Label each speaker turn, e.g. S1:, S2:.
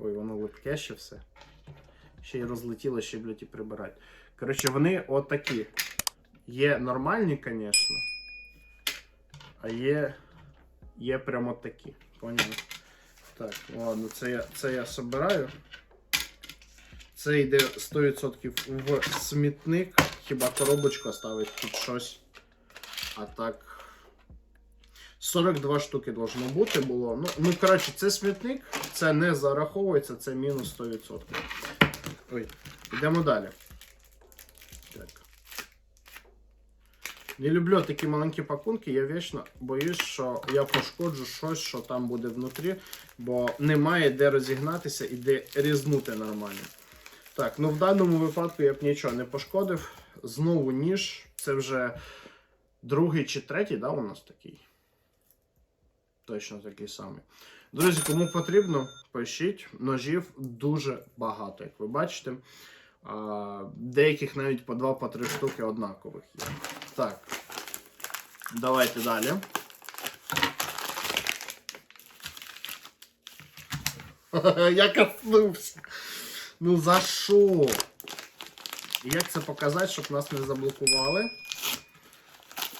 S1: Ой, воно липке ще все. Ще й розлетіло, ще, блядь, і прибирати. Коротше, вони отакі. Є нормальні, звісно. А є. Є прямо такі. Поняли? Так, ладно, це я, це я собираю. Це йде 100% в смітник. Хіба коробочку ставить тут щось. А так. 42 штуки должно бути було. Ну, ну коротше, це смітник, це не зараховується, це мінус 100%. Ой, йдемо далі. Так. Не люблю такі маленькі пакунки, я вічно боюсь, що я пошкоджу щось, що там буде внутрі, бо немає де розігнатися і де різнути нормально. Так, ну в даному випадку я б нічого не пошкодив. Знову ніж. Це вже другий чи третій, да, у нас такий. Точно такий самий. Друзі, кому потрібно, пишіть. Ножів дуже багато, як ви бачите. Деяких навіть по 2-3 штуки однакових є. Так. Давайте далі. Я коснувся. Ну за що? Як це показати, щоб нас не заблокували?